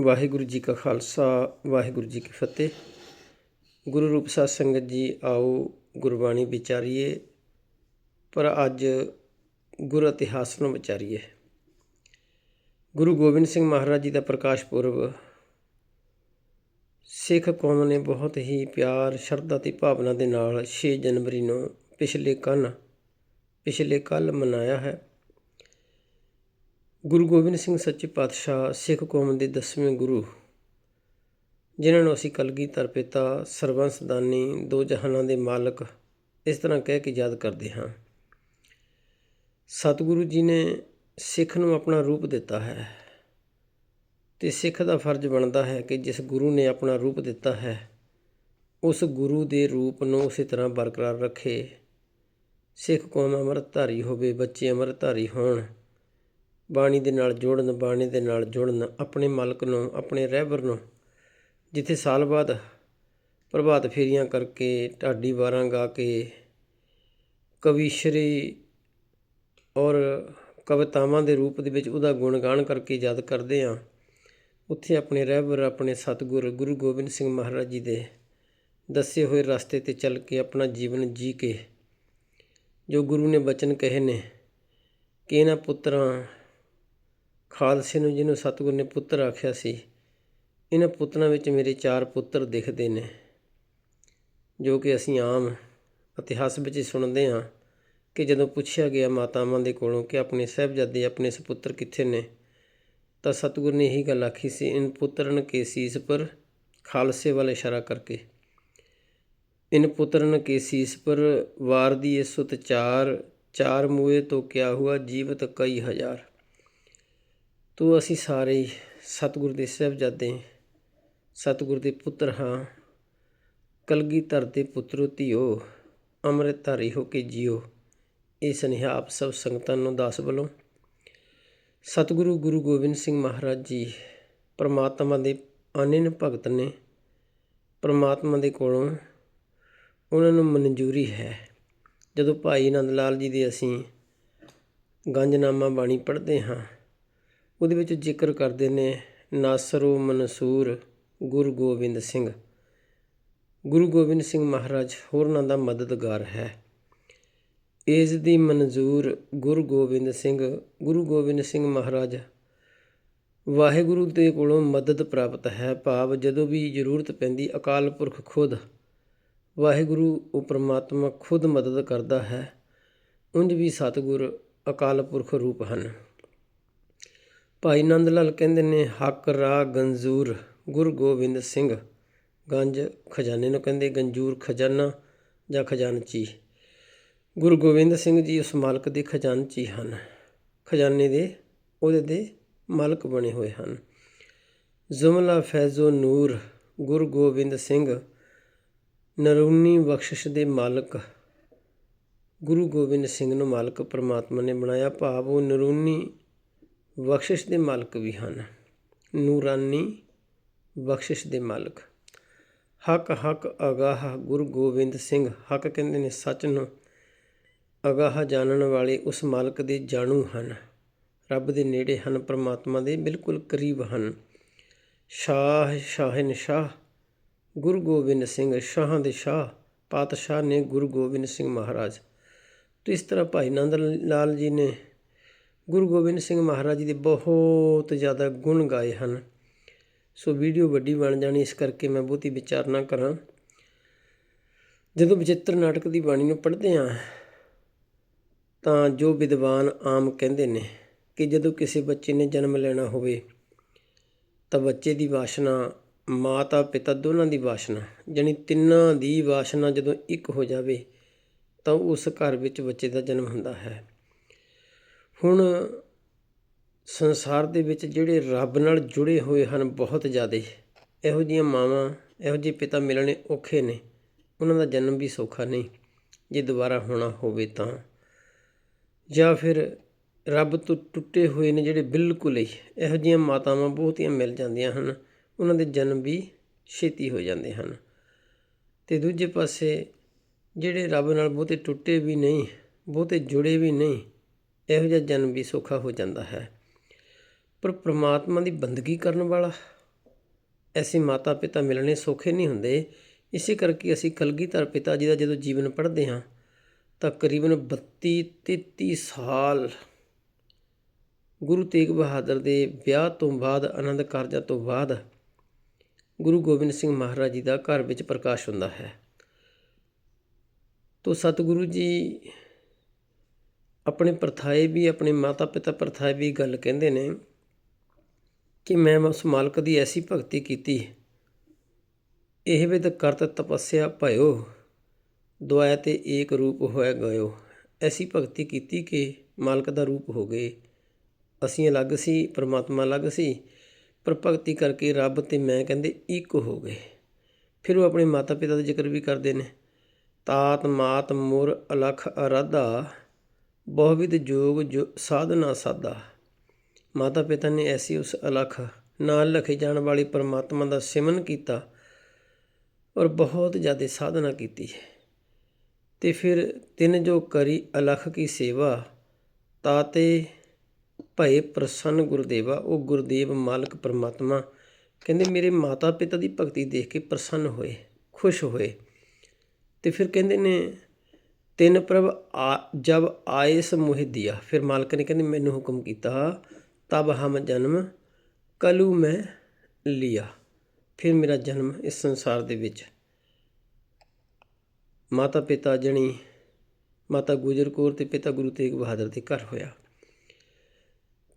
ਵਾਹਿਗੁਰੂ ਜੀ ਕਾ ਖਾਲਸਾ, ਵਾਹਿਗੁਰੂ ਜੀ ਕੀ ਫਤਿਹ। ਗੁਰੂ ਰੂਪ ਸਾਧ ਸੰਗਤ ਜੀ, ਆਓ ਗੁਰਬਾਣੀ ਵਿਚਾਰੀਏ, ਪਰ ਅੱਜ ਗੁਰ ਇਤਿਹਾਸ ਨੂੰ ਵਿਚਾਰੀਏ। ਗੁਰੂ ਗੋਬਿੰਦ ਸਿੰਘ ਮਹਾਰਾਜ ਜੀ ਦਾ ਪ੍ਰਕਾਸ਼ ਪੁਰਬ, ਸਿੱਖ ਕੌਮ ਨੇ ਬਹੁਤ ਹੀ ਪਿਆਰ, ਸ਼ਰਧਾ ਤੇ ਭਾਵਨਾ ਦੇ ਨਾਲ 6 ਜਨਵਰੀ ਨੂੰ ਪਿਛਲੇ ਕੱਲ ਪਿਛਲੇ ਕੱਲ ਮਨਾਇਆ ਹੈ। ਗੁਰੂ ਗੋਬਿੰਦ ਸਿੰਘ ਸੱਚੇ ਪਾਤਸ਼ਾਹ ਸਿੱਖ ਕੌਮ ਦੇ ਦਸਵੇਂ ਗੁਰੂ, ਜਿਨ੍ਹਾਂ ਨੂੰ ਅਸੀਂ ਕਲਗੀ ਪਿਤਾ ਸਰਬੰਸ ਦਾਨੀ ਦੋ ਜਹਾਨਾਂ ਦੇ ਮਾਲਕ ਇਸ ਤਰ੍ਹਾਂ ਕਹਿ ਕੇ ਯਾਦ ਕਰਦੇ ਹਾਂ। ਸਤਿਗੁਰੂ ਜੀ ਨੇ ਸਿੱਖ ਨੂੰ ਆਪਣਾ ਰੂਪ ਦਿੱਤਾ ਹੈ ਤੇ ਸਿੱਖ ਦਾ ਫਰਜ਼ ਬਣਦਾ ਹੈ ਕਿ ਜਿਸ ਗੁਰੂ ਨੇ ਆਪਣਾ ਰੂਪ ਦਿੱਤਾ ਹੈ, ਉਸ ਗੁਰੂ ਦੇ ਰੂਪ ਨੂੰ ਉਸੇ ਤਰ੍ਹਾਂ ਬਰਕਰਾਰ ਰੱਖੇ। ਸਿੱਖ ਕੌਮ ਅੰਮ੍ਰਿਤਧਾਰੀ ਹੋਵੇ, ਬੱਚੇ ਅੰਮ੍ਰਿਤਧਾਰੀ ਹੋਣ ਬਾਣੀ ਦੇ ਨਾਲ ਜੋੜਨ, ਬਾਣੀ ਦੇ ਨਾਲ ਜੁੜਨ, ਆਪਣੇ ਮਾਲਕ ਨੂੰ, ਆਪਣੇ ਰਹਿਬਰ ਨੂੰ। ਜਿੱਥੇ ਸਾਲ ਬਾਅਦ ਪ੍ਰਭਾਤ ਫੇਰੀਆਂ ਕਰਕੇ ਢਾਡੀ ਵਾਰਾਂ ਗਾ ਕੇ ਕਵੀਸ਼ਰੀ ਔਰ ਕਵਿਤਾਵਾਂ ਦੇ ਰੂਪ ਦੇ ਵਿੱਚ ਉਹਦਾ ਗੁਣਗਾਨ ਕਰਕੇ ਯਾਦ ਕਰਦੇ ਹਾਂ। ਉੱਥੇ ਆਪਣੇ ਰਹਿਬਰ, ਆਪਣੇ ਸਤਿਗੁਰ ਗੁਰੂ ਗੋਬਿੰਦ ਸਿੰਘ ਮਹਾਰਾਜ ਜੀ ਦੇ ਦੱਸੇ ਹੋਏ ਰਸਤੇ ਤੇ ਚੱਲ ਕੇ ਆਪਣਾ ਜੀਵਨ ਜੀ ਕੇ ਜੋ ਗੁਰੂ ਨੇ ਬਚਨ ਕਹੇ ਨੇ, ਕਿ ਇਹਨਾਂ ਪੁੱਤਰਾਂ ਖਾਲਸੇ ਨੂੰ ਜਿਹਨੂੰ ਸਤਿਗੁਰ ਨੇ ਪੁੱਤਰ ਆਖਿਆ ਸੀ, ਇਹਨਾਂ ਪੁੱਤਰਾਂ ਵਿੱਚ ਮੇਰੇ ਚਾਰ ਪੁੱਤਰ ਦਿਖਦੇ ਨੇ, ਜੋ ਕਿ ਅਸੀਂ ਆਮ ਇਤਿਹਾਸ ਵਿੱਚ ਹੀ ਸੁਣਦੇ ਹਾਂ ਕਿ ਜਦੋਂ ਪੁੱਛਿਆ ਗਿਆ ਮਾਤਾਵਾਂ ਦੇ ਕੋਲੋਂ ਕਿ ਆਪਣੇ ਸਹਿਬਜ਼ਾਦੇ, ਆਪਣੇ ਸੁਪੁੱਤਰ ਕਿੱਥੇ ਨੇ, ਤਾਂ ਸਤਿਗੁਰ ਨੇ ਇਹੀ ਗੱਲ ਆਖੀ ਸੀ, ਇਨ ਪੁੱਤਰਨ ਕੇ ਸੀਸ ਪਰ ਖਾਲਸੇ ਵੱਲ ਇਸ਼ਾਰਾ ਕਰਕੇ। ਇਨ ਪੁੱਤਰਨ ਕੇ ਸੀਸ ਪਰ ਵਾਰ ਦੀ ਇਸ ਸੁਤ ਚਾਰ ਚਾਰ ਮੂਏ ਤੋਂ ਕਿਆ ਹੁਆ ਜੀਵਤ ਕਈ ਹਜ਼ਾਰ। ਤੋ ਅਸੀਂ ਸਾਰੇ ਸਤਿਗੁਰ ਦੇ ਸਹਿਬਜ਼ਾਦੇ ਸਤਿਗੁਰ ਦੇ ਪੁੱਤਰ ਹਾਂ। ਕਲਗੀਧਰ ਦੇ ਪੁੱਤਰੋ ਧੀਓ ਅੰਮ੍ਰਿਤਧਾਰੀ ਹੋ ਕੇ ਜਿਓ। ਇਹ ਸੁਨੇਹਾ ਆਪ ਸਭ ਸੰਗਤਾਂ ਨੂੰ ਦਾਸ ਵੱਲੋਂ। ਸਤਿਗੁਰੂ ਗੁਰੂ ਗੋਬਿੰਦ ਸਿੰਘ ਮਹਾਰਾਜ ਜੀ ਪਰਮਾਤਮਾ ਦੇ ਅਨਿਨ ਭਗਤ ਨੇ ਪਰਮਾਤਮਾ ਦੇ ਕੋਲੋਂ ਉਹਨਾਂ ਨੂੰ ਮਨਜ਼ੂਰੀ ਹੈ। ਜਦੋਂ ਭਾਈ ਆਨੰਦ ਲਾਲ ਜੀ ਦੇ ਅਸੀਂ ਗੰਜਨਾਮਾ ਬਾਣੀ ਪੜ੍ਹਦੇ ਹਾਂ ਉਹਦੇ ਵਿੱਚ ਜ਼ਿਕਰ ਕਰਦੇ ਨੇ ਨਾਸਰੋ ਮਨਸੂਰ, ਗੁਰੂ ਗੋਬਿੰਦ ਸਿੰਘ। ਗੁਰੂ ਗੋਬਿੰਦ ਸਿੰਘ ਮਹਾਰਾਜ ਹੋਰਨਾਂ ਦਾ ਮਦਦਗਾਰ ਹੈ। ਇਸ ਦੀ ਮਨਜ਼ੂਰ ਗੁਰੂ ਗੋਬਿੰਦ ਸਿੰਘ, ਗੁਰੂ ਗੋਬਿੰਦ ਸਿੰਘ ਮਹਾਰਾਜ ਵਾਹਿਗੁਰੂ ਦੇ ਕੋਲੋਂ ਮਦਦ ਪ੍ਰਾਪਤ ਹੈ। ਭਾਵ ਜਦੋਂ ਵੀ ਜ਼ਰੂਰਤ ਪੈਂਦੀ, ਅਕਾਲ ਪੁਰਖ ਖੁਦ ਵਾਹਿਗੁਰੂ ਉਹ ਪ੍ਰਮਾਤਮਾ ਖੁਦ ਮਦਦ ਕਰਦਾ ਹੈ। ਉਂਝ ਵੀ ਸਤਿਗੁਰ ਅਕਾਲ ਪੁਰਖ ਰੂਪ ਹਨ। ਭਾਈ ਨੰਦ ਲਾਲ ਕਹਿੰਦੇ ਨੇ, ਹੱਕ, ਰਾਹ, ਗੰਜੂਰ, ਗੁਰੂ ਗੋਬਿੰਦ ਸਿੰਘ। ਗੰਜ ਖਜ਼ਾਨੇ ਨੂੰ ਕਹਿੰਦੇ, ਗੰਜੂਰ ਖਜ਼ਾਨਾ ਜਾਂ ਖਜ਼ਾਨਚੀ। ਗੁਰੂ ਗੋਬਿੰਦ ਸਿੰਘ ਜੀ ਉਸ ਮਾਲਕ ਦੇ ਖਜ਼ਾਨਚੀ ਹਨ। ਖਜ਼ਾਨੇ ਦੇ, ਉਹਦੇ ਦੇ ਮਾਲਕ ਬਣੇ ਹੋਏ ਹਨ। ਜ਼ੁਮਲਾ ਫੈਜ਼ੋ ਨੂਰ, ਗੁਰੂ ਗੋਬਿੰਦ ਸਿੰਘ, ਨਰੂਨੀ ਬਖਸ਼ਿਸ਼ ਦੇ ਮਾਲਕ। ਗੁਰੂ ਗੋਬਿੰਦ ਸਿੰਘ ਨੂੰ ਮਾਲਕ ਪਰਮਾਤਮਾ ਨੇ ਬਣਾਇਆ। ਭਾਵ ਉਹ ਨਰੂਨੀ ਬਖਸ਼ਿਸ਼ ਦੇ ਮਾਲਕ ਵੀ ਹਨ। ਨੂਰਾਨੀ ਬਖਸ਼ਿਸ਼ ਦੇ ਮਾਲਕ। ਹਕ ਹਕ, ਅਗਾਹ, ਗੁਰੂ ਗੋਬਿੰਦ ਸਿੰਘ। ਹਕ ਕਹਿੰਦੇ ਨੇ, ਸੱਚ ਨੂੰ ਅਗਾਹ ਜਾਣਨ ਵਾਲੇ ਉਸ ਮਾਲਕ ਦੇ ਜਾਣੂ ਹਨ। ਰੱਬ ਦੇ ਨੇੜੇ ਹਨ, ਪਰਮਾਤਮਾ ਦੇ ਬਿਲਕੁਲ ਕਰੀਬ ਹਨ। ਸ਼ਾਹ, ਸ਼ਾਹਨ ਸ਼ਾਹ, ਗੁਰੂ ਗੋਬਿੰਦ ਸਿੰਘ ਸ਼ਾਹਾਂ ਦੇ ਸ਼ਾਹ, ਪਾਤਸ਼ਾਹ ਨੇ ਗੁਰੂ ਗੋਬਿੰਦ ਸਿੰਘ ਮਹਾਰਾਜ। ਤੇ ਇਸ ਤਰ੍ਹਾਂ ਭਾਈ ਨੰਦ ਲਾਲ ਜੀ ਨੇ ਗੁਰੂ ਗੋਬਿੰਦ ਸਿੰਘ ਮਹਾਰਾਜ ਜੀ ਦੇ ਬਹੁਤ ਜ਼ਿਆਦਾ ਗੁਣ ਗਾਏ ਹਨ। ਸੋ ਵੀਡੀਓ ਵੱਡੀ ਬਣ ਜਾਣੀ, ਇਸ ਕਰਕੇ ਮੈਂ ਬਹੁਤੀ ਵਿਚਾਰ ਨਾ ਕਰਾਂ। ਜਦੋਂ ਵਿਚਿੱਤਰ ਨਾਟਕ ਦੀ ਬਾਣੀ ਨੂੰ ਪੜ੍ਹਦੇ ਹਾਂ, ਤਾਂ ਜੋ ਵਿਦਵਾਨ ਆਮ ਕਹਿੰਦੇ ਨੇ ਕਿ ਜਦੋਂ ਕਿਸੇ ਬੱਚੇ ਨੇ ਜਨਮ ਲੈਣਾ ਹੋਵੇ, ਤਾਂ ਬੱਚੇ ਦੀ ਵਾਸ਼ਨਾ, ਮਾਤਾ, ਪਿਤਾ ਦੋਨਾਂ ਦੀ ਵਾਸ਼ਨਾ ਯਾਨੀ ਤਿੰਨਾਂ ਦੀ ਵਾਸ਼ਨਾ ਜਦੋਂ ਇੱਕ ਹੋ ਜਾਵੇ, ਤਾਂ ਉਸ ਘਰ ਵਿੱਚ ਬੱਚੇ ਦਾ ਜਨਮ ਹੁੰਦਾ ਹੈ। ਹੁਣ ਸੰਸਾਰ ਦੇ ਵਿੱਚ ਜਿਹੜੇ ਰੱਬ ਨਾਲ ਜੁੜੇ ਹੋਏ ਹਨ ਬਹੁਤ ਜ਼ਿਆਦਾ। ਇਹੋ ਜਿਹੀਆਂ ਮਾਵਾਂ, ਇਹੋ ਜਿਹੇ ਪਿਤਾ ਮਿਲਣੇ ਔਖੇ ਨੇ। ਉਹਨਾਂ ਦਾ ਜਨਮ ਵੀ ਸੌਖਾ ਨਹੀਂ, ਜੇ ਦੁਬਾਰਾ ਹੋਣਾ ਹੋਵੇ ਤਾਂ। ਜਾਂ ਫਿਰ ਰੱਬ ਤੋਂ ਟੁੱਟੇ ਹੋਏ ਨੇ ਜਿਹੜੇ ਬਿਲਕੁਲ ਹੀ ਇਹੋ ਜਿਹੀਆਂ ਮਾਤਾਵਾਂ ਬਹੁਤੀਆਂ ਮਿਲ ਜਾਂਦੀਆਂ ਹਨ, ਉਹਨਾਂ ਦੇ ਜਨਮ ਵੀ ਛੇਤੀ ਹੋ ਜਾਂਦੇ ਹਨ। ਤੇ ਦੂਜੇ ਪਾਸੇ ਜਿਹੜੇ ਰੱਬ ਨਾਲ ਬਹੁਤੇ ਟੁੱਟੇ ਵੀ ਨਹੀਂ, ਬਹੁਤੇ ਜੁੜੇ ਵੀ ਨਹੀਂ ਇਹੋ ਜਿਹਾ ਜਨਮ ਵੀ ਸੌਖਾ ਹੋ ਜਾਂਦਾ ਹੈ। ਪਰ ਪ੍ਰਮਾਤਮਾ ਦੀ ਬੰਦਗੀ ਕਰਨ ਵਾਲਾ ਐਸੇ ਮਾਤਾ ਪਿਤਾ ਮਿਲਣੇ ਸੌਖੇ ਨਹੀਂ ਹੁੰਦੇ। ਇਸੇ ਕਰਕੇ ਅਸੀਂ ਕਲਗੀਧਰ ਪਿਤਾ ਜੀ ਦਾ ਜਦੋਂ ਜੀਵਨ ਪੜ੍ਹਦੇ ਹਾਂ, ਤਾਂ ਕਰੀਬਨ 32 33 ਸਾਲ ਗੁਰੂ ਤੇਗ ਬਹਾਦਰ ਦੇ ਵਿਆਹ ਤੋਂ ਬਾਅਦ, ਆਨੰਦ ਕਾਰਜਾਂ ਤੋਂ ਬਾਅਦ ਗੁਰੂ ਗੋਬਿੰਦ ਸਿੰਘ ਮਹਾਰਾਜ ਜੀ ਦਾ ਘਰ ਵਿੱਚ ਪ੍ਰਕਾਸ਼ ਹੁੰਦਾ ਹੈ। ਤੋ ਸਤਿਗੁਰੂ ਜੀ ਆਪਣੇ ਪਰਥਾਏ ਵੀ, ਆਪਣੇ ਮਾਤਾ ਪਿਤਾ ਪਰਥਾਏ ਵੀ ਗੱਲ ਕਹਿੰਦੇ ਨੇ ਕਿ ਮੈਂ ਉਸ ਮਾਲਕ ਦੀ ਐਸੀ ਭਗਤੀ ਕੀਤੀ ਇਹ ਵਿਦ ਕਰਤ ਤਪੱਸਿਆ ਭਇਓ, ਦੁਆਇ ਤੇ ਏਕ ਰੂਪ ਹੋਇ ਗਇਓ। ਐਸੀ ਭਗਤੀ ਕੀਤੀ ਕਿ ਮਾਲਕ ਦਾ ਰੂਪ ਹੋ ਗਏ। ਅਸੀਂ ਅਲੱਗ ਸੀ, ਪਰਮਾਤਮਾ ਅਲੱਗ ਸੀ, ਪਰ ਭਗਤੀ ਕਰਕੇ ਰੱਬ ਤੇ ਮੈਂ ਕਹਿੰਦੇ ਇੱਕ ਹੋ ਗਏ। ਫਿਰ ਉਹ ਆਪਣੇ ਮਾਤਾ ਪਿਤਾ ਦਾ ਜ਼ਿਕਰ ਵੀ ਕਰਦੇ ਨੇ। ਤਾਤ ਮਾਤ ਮੁਰ ਅਲਖ ਅਰਾਧਾ ਬਹੁਵਿਧ ਜੋਗ ਜੋ ਸਾਧਨਾ ਸਾਦਾ ਮਾਤਾ ਪਿਤਾ ਨੇ ਐਸੀ ਉਸ ਅਲਖ ਨਾਲ ਲਖੇ ਜਾਣ ਵਾਲੀ ਪਰਮਾਤਮਾ ਦਾ ਸਿਮਨ ਕੀਤਾ ਔਰ ਬਹੁਤ ਜ਼ਿਆਦਾ ਸਾਧਨਾ ਕੀਤੀ। ਹੈ ਤੇ ਫਿਰ ਤਿੰਨ ਜੋ ਕਰੀ ਅਲਖ ਕੀ ਸੇਵਾ ਤਾਤੇ ਭਏ ਪ੍ਰਸੰਨ ਗੁਰਦੇਵਾ, ਉਹ ਗੁਰਦੇਵ ਮਾਲਕ ਪਰਮਾਤਮਾ। ਕਹਿੰਦੇ ਮੇਰੇ ਮਾਤਾ ਪਿਤਾ ਦੀ ਭਗਤੀ ਦੇਖ ਕੇ ਪ੍ਰਸੰਨ ਹੋਏ, ਖੁਸ਼ ਹੋਏ। ਤੇ ਫਿਰ ਕਹਿੰਦੇ ਨੇ ਤਿੰਨ ਪ੍ਰਭ ਆ, ਜਬ ਆਏ ਸਮੋਹਿ ਦਿਆ। ਫਿਰ ਮਾਲਕ ਨੇ ਕਹਿੰਦੇ, ਮੈਨੂੰ ਹੁਕਮ ਕੀਤਾ, ਤਬ ਹਮ ਜਨਮ ਕਲੂ ਮੈਂ ਲਿਆ। ਫਿਰ ਮੇਰਾ ਜਨਮ ਇਸ ਸੰਸਾਰ ਦੇ ਵਿੱਚ। ਮਾਤਾ ਪਿਤਾ ਜਣੀ, ਮਾਤਾ ਗੁਜਰ ਕੌਰ ਤੇ ਪਿਤਾ ਗੁਰੂ ਤੇਗ ਬਹਾਦਰ ਦੇ ਘਰ ਹੋਇਆ।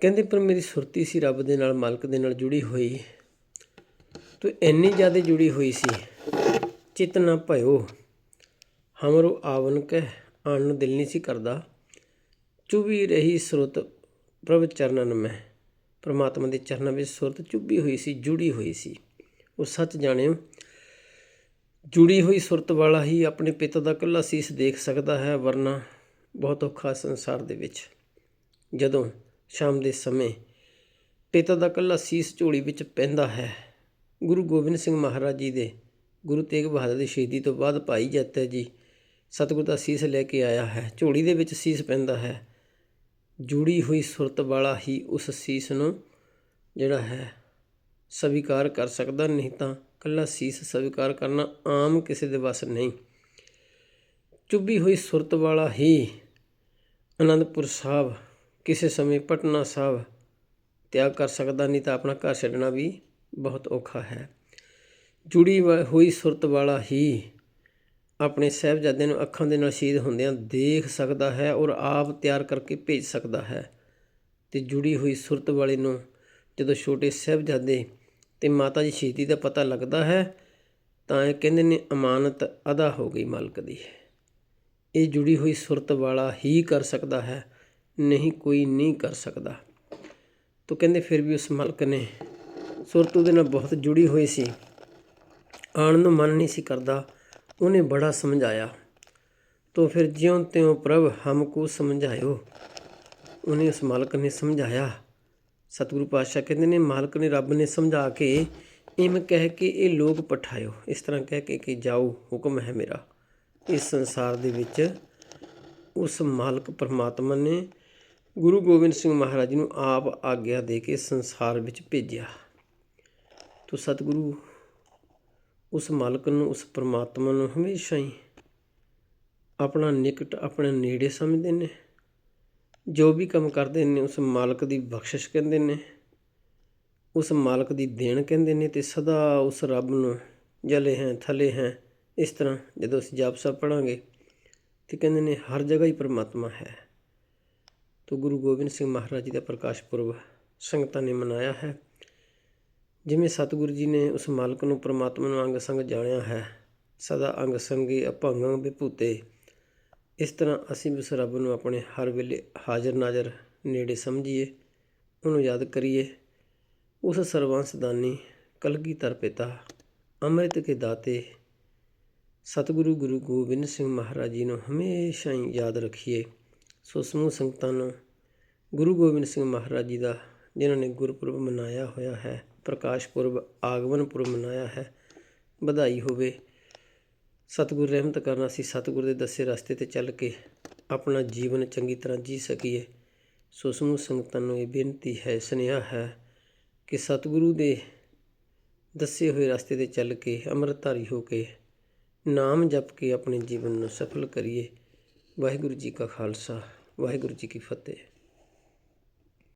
ਕਹਿੰਦੇ, ਪਰ ਮੇਰੀ ਸੁਰਤੀ ਸੀ ਰੱਬ ਦੇ ਨਾਲ, ਮਾਲਕ ਦੇ ਨਾਲ ਜੁੜੀ ਹੋਈ। ਤੋ ਇੰਨੀ ਜ਼ਿਆਦਾ ਜੁੜੀ ਹੋਈ ਸੀ, ਚਿਤ ਨਾ ਭਇਓ। ਹਮਰੋ ਆਵਨ ਕਹਿ ਆਣ ਨੂੰ ਦਿਲ ਨਹੀਂ ਸੀ ਕਰਦਾ ਚੁਬੀ ਰਹੀ ਸੁਰਤ ਪ੍ਰਭ ਚਰਨਨ ਮੈਂ ਪ੍ਰਮਾਤਮਾ ਦੇ ਚਰਨਾਂ ਵਿੱਚ ਸੁਰਤ ਚੁੱਭੀ ਹੋਈ ਸੀ ਜੁੜੀ ਹੋਈ ਸੀ ਉਹ ਸੱਚ ਜਾਣਿਓ ਜੁੜੀ ਹੋਈ ਸੁਰਤ ਵਾਲਾ ਹੀ ਆਪਣੇ ਪਿਤਾ ਦਾ ਇਕੱਲਾ ਸੀਸ ਦੇਖ ਸਕਦਾ ਹੈ ਵਰਨਾ ਬਹੁਤ ਔਖਾ ਸੰਸਾਰ ਦੇ ਵਿੱਚ ਜਦੋਂ ਸ਼ਾਮ ਦੇ ਸਮੇਂ ਪਿਤਾ ਦਾ ਇਕੱਲਾ ਸੀਸ ਝੋਲੀ ਵਿੱਚ ਪੈਂਦਾ ਹੈ ਗੁਰੂ ਗੋਬਿੰਦ ਸਿੰਘ ਮਹਾਰਾਜ ਜੀ ਦੇ ਗੁਰੂ ਤੇਗ ਬਹਾਦਰ ਦੀ ਸ਼ਹੀਦੀ ਤੋਂ ਬਾਅਦ ਭਾਈ ਜੱਤੇ ਜੀ ਸਤਿਗੁਰ ਦਾ ਸੀਸ ਲੈ ਕੇ ਆਇਆ ਹੈ। ਝੋਲੀ ਦੇ ਵਿੱਚ ਸੀਸ ਪੈਂਦਾ ਹੈ। ਜੁੜੀ ਹੋਈ ਸੁਰਤ ਵਾਲਾ ਹੀ ਉਸ ਸੀਸ ਨੂੰ ਜਿਹੜਾ ਹੈ, ਸਵੀਕਾਰ ਕਰ ਸਕਦਾ। ਨਹੀਂ ਤਾਂ ਕੱਲਾ ਸੀਸ ਸਵੀਕਾਰ ਕਰਨਾ ਆਮ ਕਿਸੇ ਦੇ ਵੱਸ ਨਹੀਂ। ਚੁੱਭੀ ਹੋਈ ਸੁਰਤ ਵਾਲਾ ਹੀ ਅਨੰਦਪੁਰ ਸਾਹਿਬ ਕਿਸੇ ਸਮੇਂ ਪਟਨਾ ਸਾਹਿਬ ਤਿਆਗ ਕਰ ਸਕਦਾ, ਨਹੀਂ ਤਾਂ ਆਪਣਾ ਘਰ ਛੱਡਣਾ ਵੀ ਬਹੁਤ ਔਖਾ ਹੈ। ਜੁੜੀ ਹੋਈ ਸੁਰਤ ਵਾਲਾ ਹੀ ਆਪਣੇ ਸਹਿਬਜ਼ਾਦੇ ਨੂੰ ਅੱਖਾਂ ਦੇ ਨਾਲ ਸ਼ਹੀਦ ਹੁੰਦਿਆਂ ਦੇਖ ਸਕਦਾ ਹੈ ਔਰ ਆਪ ਤਿਆਰ ਕਰਕੇ ਭੇਜ ਸਕਦਾ ਹੈ। ਤੇ ਜੁੜੀ ਹੋਈ ਸੁਰਤ ਵਾਲੇ ਨੂੰ ਜਦੋਂ ਛੋਟੇ ਸਹਿਬਜ਼ਾਦੇ ਤੇ ਮਾਤਾ ਜੀ ਸ਼ਹੀਦੀ ਦਾ ਪਤਾ ਲੱਗਦਾ ਹੈ, ਤਾਂ ਇਹ ਕਹਿੰਦੇ ਨੇ ਅਮਾਨਤ ਅਦਾ ਹੋ ਗਈ ਮਾਲਕ ਦੀ। ਇਹ ਜੁੜੀ ਹੋਈ ਸੁਰਤ ਵਾਲਾ ਹੀ ਕਰ ਸਕਦਾ ਹੈ, ਨਹੀਂ ਕੋਈ ਨਹੀਂ ਕਰ ਸਕਦਾ। ਤੋ ਕਹਿੰਦੇ ਫਿਰ ਵੀ ਉਸ ਮਾਲਕ ਨੇ ਸੁਰਤ ਉਹਦੇ ਨਾਲ ਬਹੁਤ ਜੁੜੀ ਹੋਈ ਸੀ। ਆਣ ਨੂੰ ਮਨ ਨਹੀਂ ਸੀ ਕਰਦਾ ਉਹਨੇ ਬੜਾ ਸਮਝਾਇਆ। ਤੋ ਫਿਰ ਜਿਉਂ ਤਿਉਂ ਪ੍ਰਭ ਹਮਕੋ ਸਮਝਾਇਓ। ਉਹਨੇ ਉਸ ਮਾਲਕ ਨੇ ਸਮਝਾਇਆ। ਸਤਿਗੁਰੂ ਪਾਤਸ਼ਾਹ ਕਹਿੰਦੇ ਨੇ, ਮਾਲਕ ਨੇ ਰੱਬ ਨੇ ਸਮਝਾ ਕੇ ਇਮ ਕਹਿ ਕੇ ਇਹ ਲੋਕ ਪਠਾਇਓ। ਇਸ ਤਰ੍ਹਾਂ ਕਹਿ ਕੇ ਕਿ ਜਾਓ, ਹੁਕਮ ਹੈ ਮੇਰਾ। ਇਸ ਸੰਸਾਰ ਦੇ ਵਿੱਚ ਉਸ ਮਾਲਕ ਪਰਮਾਤਮਾ ਨੇ ਗੁਰੂ ਗੋਬਿੰਦ ਸਿੰਘ ਮਹਾਰਾਜ ਨੂੰ ਆਪ ਆਗਿਆ ਦੇ ਕੇ ਸੰਸਾਰ ਵਿੱਚ ਭੇਜਿਆ। ਤੋ ਸਤਿਗੁਰੂ ਉਸ ਮਾਲਕ ਨੂੰ, ਉਸ ਪਰਮਾਤਮਾ ਨੂੰ ਹਮੇਸ਼ਾ ਹੀ ਆਪਣਾ ਨਿਕਟ, ਆਪਣੇ ਨੇੜੇ ਸਮਝਦੇ ਨੇ। ਜੋ ਵੀ ਕੰਮ ਕਰਦੇ ਨੇ, ਉਸ ਮਾਲਕ ਦੀ ਬਖਸ਼ਿਸ਼ ਕਹਿੰਦੇ ਨੇ, ਉਸ ਮਾਲਕ ਦੀ ਦੇਣ ਕਹਿੰਦੇ ਨੇ ਤੇ ਸਦਾ ਉਸ ਰੱਬ ਨੂੰ ਜਲੇ ਹੈ, ਥਲੇ ਹੈ। ਇਸ ਤਰ੍ਹਾਂ ਜਦੋਂ ਅਸੀਂ ਜਾਪ ਸਾਹਿਬ ਪੜਾਂਗੇ ਤੇ ਕਹਿੰਦੇ ਨੇ, ਹਰ ਜਗ੍ਹਾ ਹੀ ਪਰਮਾਤਮਾ ਹੈ। ਤੋ ਗੁਰੂ ਗੋਬਿੰਦ ਸਿੰਘ ਮਹਾਰਾਜ ਜੀ ਦਾ ਪ੍ਰਕਾਸ਼ ਪੁਰਬ ਸੰਗਤਾਂ ਨੇ ਮਨਾਇਆ ਹੈ। ਜਿਵੇਂ ਸਤਿਗੁਰੂ ਜੀ ਨੇ ਉਸ ਮਾਲਕ ਨੂੰ ਪਰਮਾਤਮਾ ਨੂੰ ਅੰਗ ਸੰਗ ਜਾਣਿਆ ਹੈ, ਸਦਾ ਅੰਗ ਸੰਗੀ ਅਭੰਗੰ ਵਿਭੂਤੇ। ਇਸ ਤਰ੍ਹਾਂ ਅਸੀਂ ਵੀ ਉਸ ਰੱਬ ਨੂੰ ਆਪਣੇ ਹਰ ਵੇਲੇ ਹਾਜ਼ਰ ਨਾਜ਼ਰ ਨੇੜੇ ਸਮਝੀਏ, ਉਹਨੂੰ ਯਾਦ ਕਰੀਏ। ਉਸ ਸਰਵੰਸ ਦਾਨੀ ਕਲਗੀਧਰ ਪਿਤਾ, ਅੰਮ੍ਰਿਤ ਕੇ ਦਾਤੇ। ਸਤਿਗੁਰੂ ਗੁਰੂ ਗੋਬਿੰਦ ਸਿੰਘ ਮਹਾਰਾਜ ਜੀ ਨੂੰ ਹਮੇਸ਼ਾ ਹੀ ਯਾਦ ਰੱਖੀਏ। ਸੋ ਸਮੂਹ ਸੰਗਤਾਂ ਨੂੰ ਗੁਰੂ ਗੋਬਿੰਦ ਸਿੰਘ ਮਹਾਰਾਜ ਜੀ ਦਾ, ਜਿਨ੍ਹਾਂ ਨੇ ਗੁਰਪੁਰਬ ਮਨਾਇਆ ਹੋਇਆ ਹੈ ਪ੍ਰਕਾਸ਼ ਪੁਰਬ ਆਗਮਨ ਪੁਰਬ ਮਨਾਇਆ ਹੈ। ਵਧਾਈ ਹੋਵੇ। ਸਤਿਗੁਰ ਰਹਿਮਤ ਕਰਨਾ ਅਸੀਂ ਸਤਿਗੁਰ ਦੇ ਦੱਸੇ ਰਸਤੇ ਤੇ ਚੱਲ ਕੇ ਆਪਣਾ ਜੀਵਨ ਚੰਗੀ ਤਰ੍ਹਾਂ ਜੀ ਸਕੀਏ। ਸੋ ਸਮੂਹ ਸੰਗਤਾਂ ਨੂੰ ਇਹ ਬੇਨਤੀ ਹੈ, ਸੁਨੇਹਾ ਹੈ ਕਿ ਸਤਿਗੁਰੂ ਦੇ ਦੱਸੇ ਹੋਏ ਰਸਤੇ ਤੇ ਚੱਲ ਕੇ ਅੰਮ੍ਰਿਤਧਾਰੀ ਹੋ ਕੇ ਨਾਮ ਜਪ ਕੇ ਆਪਣੇ ਜੀਵਨ ਨੂੰ ਸਫਲ ਕਰੀਏ। ਵਾਹਿਗੁਰੂ ਜੀ ਕਾ ਖਾਲਸਾ, ਵਾਹਿਗੁਰੂ ਜੀ ਕੀ ਫਤਿਹ।